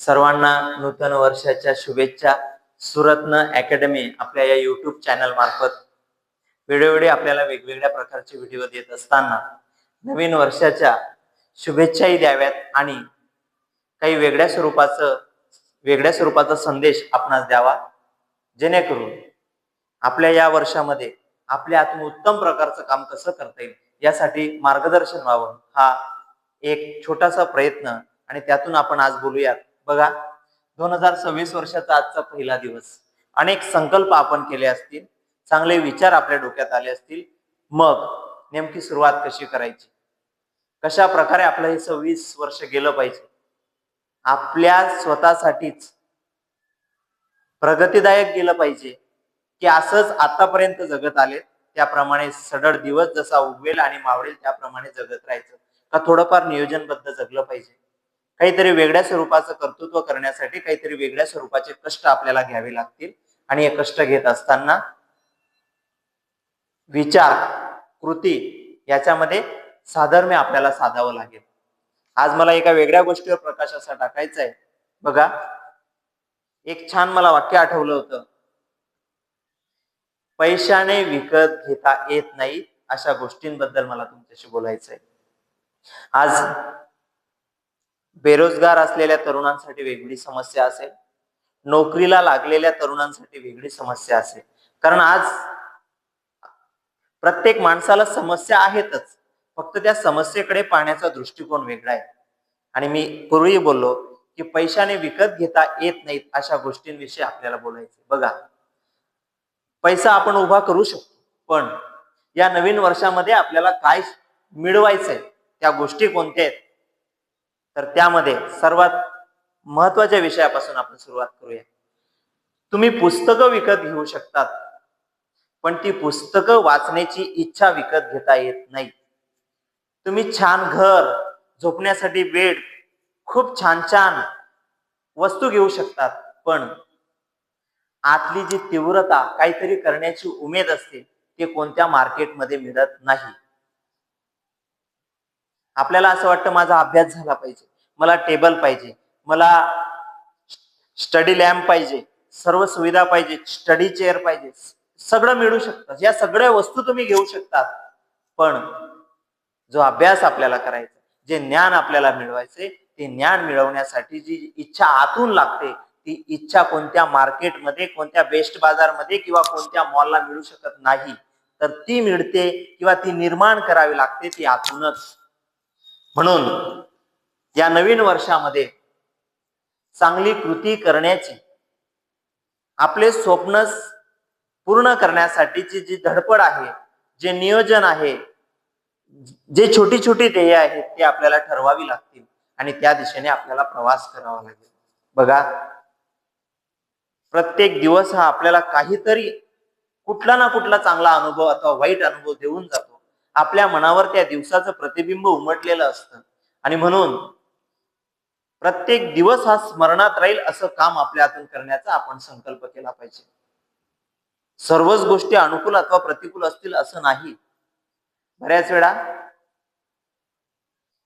सर्वांना नूतन वर्षाच्या शुभेच्छा. सुरत्न अकॅडमी आपल्या या युट्यूब चॅनल मार्फत. वेळोवेळी आपल्याला वेगवेगळ्या प्रकारचे व्हिडिओ देत असताना नवीन वर्षाच्या शुभेच्छाही द्याव्यात आणि काही वेगळ्या स्वरूपाचं वेगळ्या स्वरूपाचा संदेश आपणास द्यावा. जेणेकरून आपल्या या वर्षामध्ये आपल्या हातून उत्तम प्रकारचं काम कसं करता येईल यासाठी मार्गदर्शन व्हावं हा एक छोटासा प्रयत्न आणि त्यातून आपण आज बोलूयात. बघा दोन हजार सव्वीस वर्षाचा आजचा पहिला दिवस. अनेक संकल्प आपण केले असतील चांगले विचार आपल्या डोक्यात आले असतील मग नेमकी सुरुवात कशी करायची? कशा प्रकारे आपलं हे सव्वीस वर्ष गेलं पाहिजे? आपल्या स्वतःसाठीच प्रगतीदायक गेलं पाहिजे की असंच आतापर्यंत जगत आले त्याप्रमाणे सडळ दिवस जसा उगवेल आणि मावळेल त्याप्रमाणे जगत राहायचं. का थोडंफार नियोजनबद्ध जगलं पाहिजे? काहीतरी वेगळ्या स्वरूपाचं कर्तृत्व करण्यासाठी काहीतरी वेगळ्या स्वरूपाचे कष्ट आपल्याला घ्यावे लागतील. आणि हे कष्ट घेत असताना विचार कृती याच्यामध्ये साधर्म्य आपल्याला साधावं लागेल. आज मला एका वेगळ्या गोष्टीवर प्रकाश असा टाकायचा आहे बघा एक छान मला वाक्य आठवलं होतं. पैशाने विकत घेता येत नाही अशा गोष्टींबद्दल मला तुमच्याशी बोलायचं आहे आज बेरोजगार असलेल्या तरुणांसाठी वेगळी समस्या असेल. नोकरीला लागलेल्या तरुणांसाठी वेगळी समस्या असेल. कारण आज प्रत्येक माणसाला समस्या आहेतच. फक्त त्या समस्येकडे पाहण्याचा दृष्टिकोन वेगळा आहे. आणि मी पूर्वी बोललो की पैशाने विकत घेता येत नाहीत अशा गोष्टींविषयी आपल्याला बोलायचे बघा पैसा आपण उभा करू शकतो पण या नवीन वर्षामध्ये आपल्याला काय मिळवायचंय त्या गोष्टी कोणत्या आहेत? तर त्यामध्ये सर्वात महत्त्वाच्या विषयापासून आपण सुरुवात करूया. तुम्ही पुस्तकं विकत घेऊ शकतात पण ती पुस्तकं वाचण्याची इच्छा विकत घेता येत नाही. तुम्ही छान घर झोपण्यासाठी बेड खूप छान छान वस्तू घेऊ शकतात पण आतली जी तीव्रता काहीतरी करण्याची उमेद असते ते कोणत्या मार्केटमध्ये मिळत नाही. आपल्याला असं वाटतं माझा अभ्यास झाला पाहिजे मला टेबल पाहिजे मला स्टडी लॅम्प पाहिजे सर्व सुविधा पाहिजे स्टडी चेअर पाहिजे सगळं मिळू शकतं. या सगळ्या वस्तू तुम्ही घेऊ शकतात. पण जो अभ्यास आपल्याला करायचा जे ज्ञान आपल्याला मिळवायचे ते ज्ञान मिळवण्यासाठी जी इच्छा आतून लागते ती इच्छा कोणत्या मार्केटमध्ये कोणत्या बेस्ट बाजारमध्ये किंवा कोणत्या मॉलला मिळू शकत नाही. तर ती मिळते किंवा ती निर्माण करावी लागते ती आतूनच. म्हणून या नवीन वर्षामध्ये चांगली कृती करण्याची आपले स्वप्न पूर्ण करण्यासाठीची जी धडपड आहे जे नियोजन आहे जे छोटी छोटी ध्येय आहेत ते आपल्याला ठरवावी लागतील आणि त्या दिशेने आपल्याला प्रवास करावा लागेल. बघा प्रत्येक दिवस हा आपल्याला काहीतरी कुठला ना कुठला चांगला अनुभव अथवा वाईट अनुभव देऊन जातो. आपल्या मनावर त्या दिवसाचं प्रतिबिंब उमटलेलं असतं. आणि म्हणून प्रत्येक दिवस हा स्मरणात राहील असं काम आपल्या हातून करण्याचा आपण संकल्प केला पाहिजे. सर्वच गोष्टी अनुकूल अथवा प्रतिकूल असतील असं नाही. बऱ्याच वेळा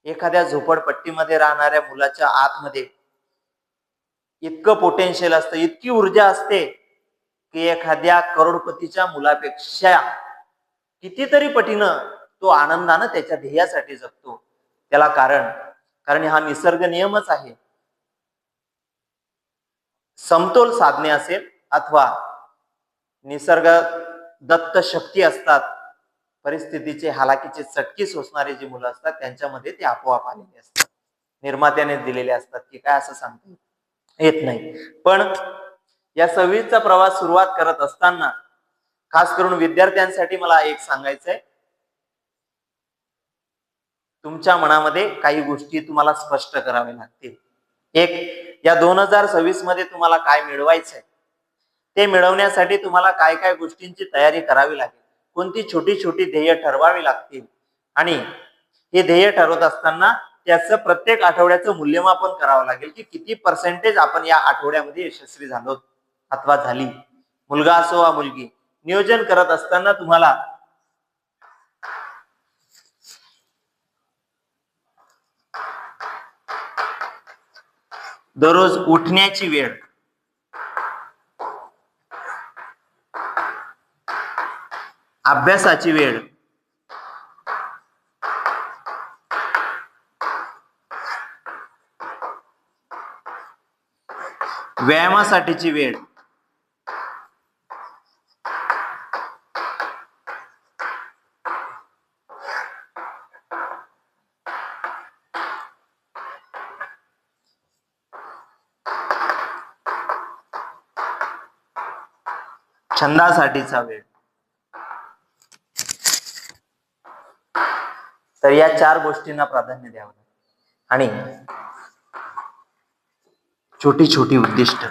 एखाद्या झोपडपट्टीमध्ये राहणाऱ्या मुलाच्या आतमध्ये इतकं पोटेन्शियल असतं इतकी ऊर्जा असते की एखाद्या करोडपतीच्या मुलापेक्षा कितीतरी पटीनं तो आनंदानं त्याच्या ध्येयासाठी जगतो. त्याला कारण कारण हा निसर्ग नियमच आहे. समतोल साधणे असेल अथवा निसर्ग दत्त शक्ती असतात परिस्थितीचे हालाकीचे चटकी सोसणारे जी मुलं असतात त्यांच्यामध्ये ते आपोआप आलेले असतात. निर्मात्याने दिलेले असतात की काय असं सांगता येत नाही. पण या सव्वीसचा प्रवास सुरुवात करत असताना खास करून विद्यार्थ्यांसाठी मला एक सांगायचंय. तुमच्या मनामध्ये काही गोष्टी तुम्हाला स्पष्ट कराव्या लागतील. एक या दोन हजार सव्वीसमध्ये तुम्हाला काय मिळवायचंय? ते मिळवण्यासाठी तुम्हाला काय काय गोष्टींची तयारी करावी लागेल. कोणती छोटी छोटी ध्येय ठरवावी लागतील? आणि हे ध्येय ठरवत असताना त्याचं प्रत्येक आठवड्याचं मूल्यमापन करावं लागेल की किती पर्सेंटेज आपण या आठवड्यामध्ये यशस्वी झालो अथवा झाली. मुलगा असो वा मुलगी नियोजन करत असताना तुम्हाला दररोज उठण्याची वेळ. अभ्यासाची वेळ. व्यायामासाठीची वेळ. छंदासाठीचा वेळ. तर या चार गोष्टींना प्राधान्य द्यावं आणि छोटी छोटी उद्दिष्ट.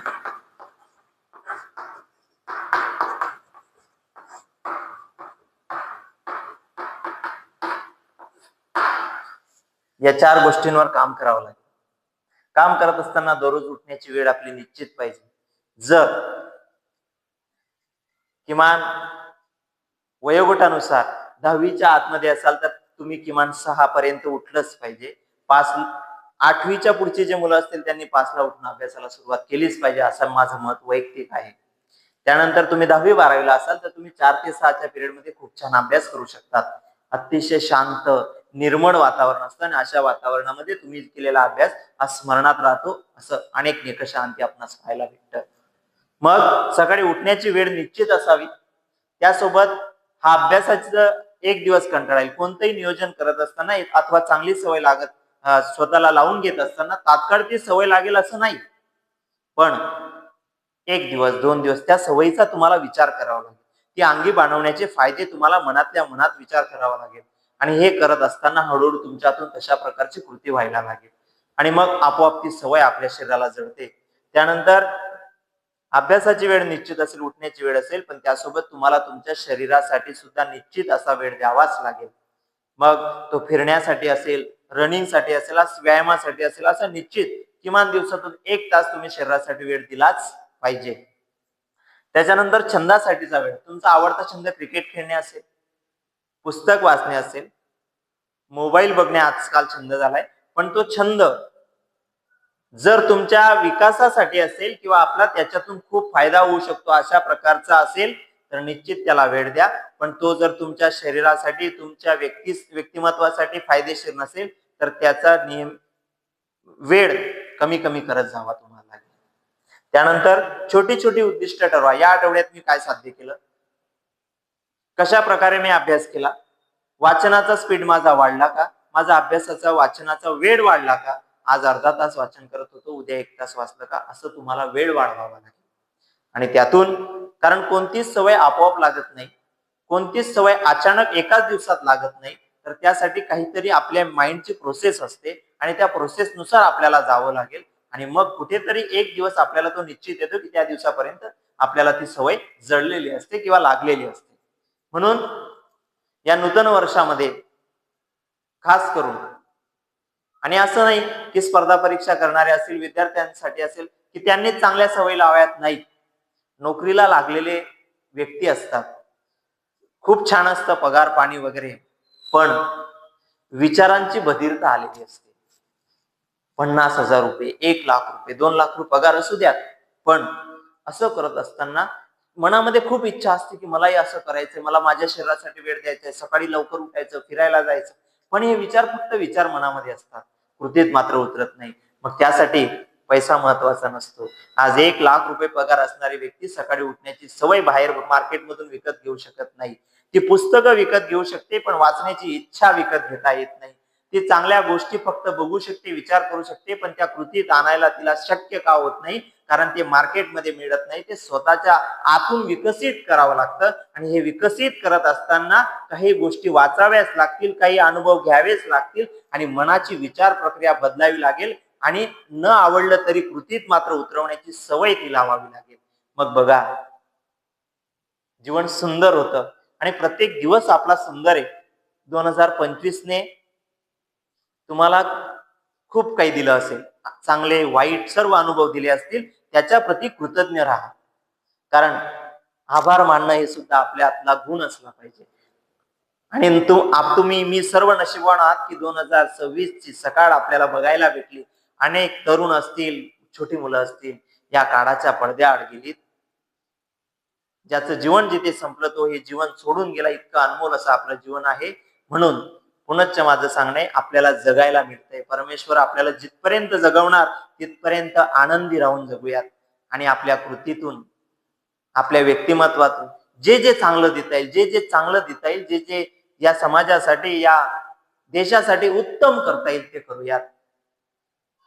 या चार गोष्टींवर काम करावं लागेल. काम करत असताना दररोज उठण्याची वेळ आपली निश्चित पाहिजे. जर किमान वयोगटानुसार दहावीच्या आतमध्ये असाल तर तुम्ही किमान सहा पर्यंत उठलंच पाहिजे. पाच आठवीच्या पुढचे जे मुलं असतील त्यांनी पाचला उठून अभ्यासाला सुरुवात केलीच पाहिजे असं माझं मत वैयक्तिक आहे. त्यानंतर तुम्ही दहावी बारावीला असाल तर तुम्ही चार ते सहाच्या पिरियडमध्ये खूप छान अभ्यास करू शकतात. अतिशय शांत निर्मळ वातावरण असतं आणि अशा वातावरणामध्ये तुम्ही केलेला अभ्यास हा स्मरणात राहतो असं अनेक निकषांती आपणास पाहायला भेटतं. मग सकाळी उठण्याची वेळ निश्चित असावी. त्यासोबत हा अभ्यासाचं एक दिवस कंटाळा येईल. कोणतंही नियोजन करत असताना अथवा चांगली सवय लागत स्वतःला लावून घेत असताना तात्काळ ती सवय लागेल असं नाही. पण एक दिवस दोन दिवस त्या सवयीचा तुम्हाला विचार करावा लागेल. ती अंगी बांधवण्याचे फायदे तुम्हाला मनातल्या मनात विचार करावा लागेल. आणि हे करत असताना हळूहळू तुमच्यातून तशा प्रकारची कृती व्हायला लागेल. आणि मग आपोआप ती सवय आपल्या शरीराला जडते. त्यानंतर अभ्यासाची वेळ निश्चित असेल उठण्याची वेळ असेल पण त्यासोबत तुम्हाला तुमच्या शरीरासाठी सुद्धा निश्चित असा वेळ द्यावाच लागेल. मग तो फिरण्यासाठी असेल रनिंगसाठी असेल व्यायामासाठी असेल असं निश्चित किमान दिवसातून एक तास तुम्ही शरीरासाठी वेळ दिलाच पाहिजे. त्याच्यानंतर छंदासाठीचा वेळ. तुमचा आवडता छंद क्रिकेट खेळणे असेल पुस्तक वाचणे असेल मोबाईल बघणे आजकाल छंद झालाय पण तो छंद जर तुमच्या विकासासाठी असेल किंवा आपला त्याच्यातून खूप फायदा होऊ शकतो अशा प्रकारचा असेल तर निश्चित त्याला वेळ द्या. पण तो जर तुमच्या शरीरासाठी तुमच्या व्यक्ती व्यक्तिमत्वासाठी फायदेशीर नसेल तर त्याचा नियम वेळ कमी कमी करत जावा तुम्हाला त्यानंतर छोटी छोटी उद्दिष्ट ठरवा. या आठवड्यात मी काय साध्य केलं? कशा प्रकारे मी अभ्यास केला? वाचनाचा स्पीड माझा वाढला का? माझा अभ्यासाचा वाचनाचा वेळ वाढला का? आज अर्धा तास वाचन करत होतो उद्या एक तास वाचलं का असं तुम्हाला वेळ वाढवावा लागेल. आणि त्यातून कारण कोणतीच सवय आपोआप लागत नाही कोणतीच सवय अचानक एकाच दिवसात लागत नाही तर त्यासाठी काहीतरी आपल्या माइंडची प्रोसेस असते आणि त्या प्रोसेसनुसार आपल्याला जावं लागेल. आणि मग कुठेतरी एक दिवस आपल्याला तो निश्चित येतो की त्या दिवसापर्यंत आपल्याला ती सवय जडलेली असते किंवा लागलेली असते. म्हणून या नूतन वर्षामध्ये खास करून आणि असं नाही की स्पर्धा परीक्षा करणारे असतील विद्यार्थ्यांसाठी असेल की त्यांनी चांगल्या सवयी लावायत नाहीत. नोकरीला लागलेले व्यक्ती असतात. खूप छान असतं पगार पाणी वगैरे. पण विचारांची बधिरता आलेली असते. पन्नास हजार रुपये एक लाख रुपये दोन लाख रुपये पगार असू द्यात. पण असं करत असताना मनामध्ये खूप इच्छा असते की मलाही असं करायचंय मला माझ्या शरीरासाठी वेळ द्यायचा सकाळी लवकर उठायचं फिरायला जायचं. पण हे विचार फक्त विचार मनामध्ये असतात. कृतीत मात्र उतरत नाही. मग त्यासाठी पैसा महत्त्वाचा नसतो. आज एक लाख रुपये पगार असणारी व्यक्ती सकाळी उठण्याची सवय बाहेर मार्केटमधून विकत घेऊ शकत नाही. ती पुस्तकं विकत घेऊ शकते पण वाचण्याची इच्छा विकत घेता येत नाही. ती चांगल्या गोष्टी फक्त बघू शकते विचार करू शकते पण त्या कृतीत आणायला तिला शक्य का होत नाही? कारण ते मार्केटमध्ये मिळत नाही ते स्वतःच्या आतून विकसित करावं लागतं. आणि हे विकसित करत असताना काही गोष्टी वाचाव्याच लागतील काही अनुभव घ्यावेच लागतील आणि मनाची विचार प्रक्रिया बदलावी लागेल. आणि न आवडलं तरी कृतीत मात्र उतरवण्याची सवय ती लावावी लागेल. मग बघा जीवन सुंदर होतं. आणि प्रत्येक दिवस आपला सुंदर आहे. दोन हजार पंचवीसने तुम्हाला खूप काही दिलं असेल. चांगले वाईट सर्व अनुभव दिले असतील त्याच्या प्रती कृतज्ञ राहा. कारण आभार मानणं हे सुद्धा आपल्यातला गुण असला पाहिजे. आणि तुम्ही मी सर्व नशिबवान आहात की दोन हजार सव्वीस ची सकाळ आपल्याला बघायला भेटली. अनेक तरुण असतील छोटी मुलं असतील या काळाच्या पडद्याआड गेलीत. ज्याचं जीवन जिथे संपलं तो हे जीवन सोडून गेला इतकं अनमोल असं आपलं जीवन आहे. म्हणून पुनश्च माझं सांगणे आपल्याला जगायला मिळतंय. परमेश्वर आपल्याला जिथपर्यंत जगवणार तिथपर्यंत आनंदी राहून जगूयात. आणि आपल्या कृतीतून आपल्या व्यक्तिमत्वातून जे जे चांगलं देता येईल जे जे चांगलं देता येईल जे जे या समाजासाठी या देशासाठी उत्तम करता येईल ते करूयात.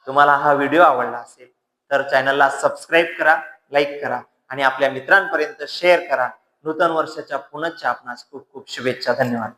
तुम्हाला हा व्हिडिओ आवडला असेल तर चॅनलला सबस्क्राईब करा लाईक करा आणि आपल्या मित्रांपर्यंत शेअर करा. नूतन वर्षाच्या पुनश्च आपणास खूप खूप शुभेच्छा. धन्यवाद.